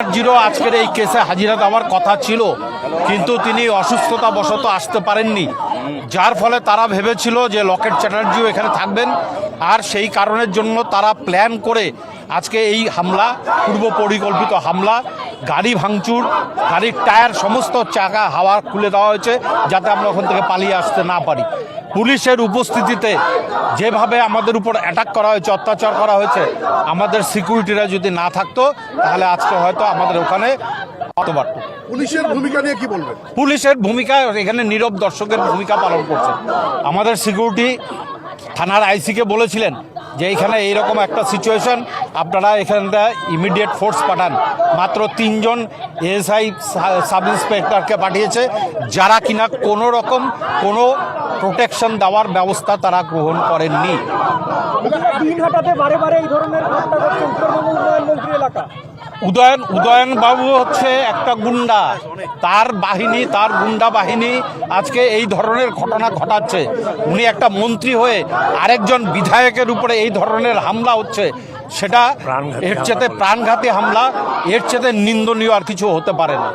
Zero আজকের এই কেসে হাজিরা দেওয়ার কথা ছিল, কিন্তু তিনি অসুস্থতা বশত আসতে পারেননি। যার ফলে তারা ভেবেছিল যে লকেট চ্যাটার্জিও এখানে থাকবেন, আর সেই কারণের জন্য তারা প্ল্যান করে আজকে এই হামলা, পূর্ব পরিকল্পিত হামলা, গাড়ি ভাঙচুর, গাড়ির টায়ার, সমস্ত চাকা হাওয়া খুলে দেওয়া হয়েছে, যাতে আমরা ওখান থেকে পালিয়ে আসতে না পারি। পুলিশের উপস্থিতিতে যেভাবে আমাদের উপর অ্যাটাক করা হয়েছে অত্যাচার করা হয়েছে আমাদের সিকিউরিটিরা যদি না থাকতো তাহলে আজকে হয়তো আমাদের ওখানে হতে পারত পুলিশের ভূমিকা নিয়ে কি বলবেন? পুলিশের ভূমিকা এখানে নীরব দর্শকের ভূমিকা পালন করছে। আমাদের সিকিউরিটি থানার আইসিকে বলেছিলেন যে এইখানে এইরকম একটা সিচুয়েশন আপনারা এখানটা ইমিডিয়েট ফোর্স পাঠান। মাত্র তিনজন এসআই সাব ইন্সপেক্টরকে পাঠিয়েছে যারা কিনা কোনো রকম কোনো প্রোটেকশন দেওয়ার ব্যবস্থা তারা গ্রহণ করেননি। এই উদয়ন উদয়ন বাবু হচ্ছে একটা গুন্ডা। তার বাহিনী তার গুন্ডা বাহিনী আজকে এই ধরনের ঘটনা ঘটাচ্ছে। উনি একটা মন্ত্রী হয়ে আরেকজন বিধায়কের উপরে এই ধরনের হামলা হচ্ছে সেটা এর চেতে প্রাণঘাতী হামলা এর চেতে নিন্দনীয় আর কিছু হতে পারে না।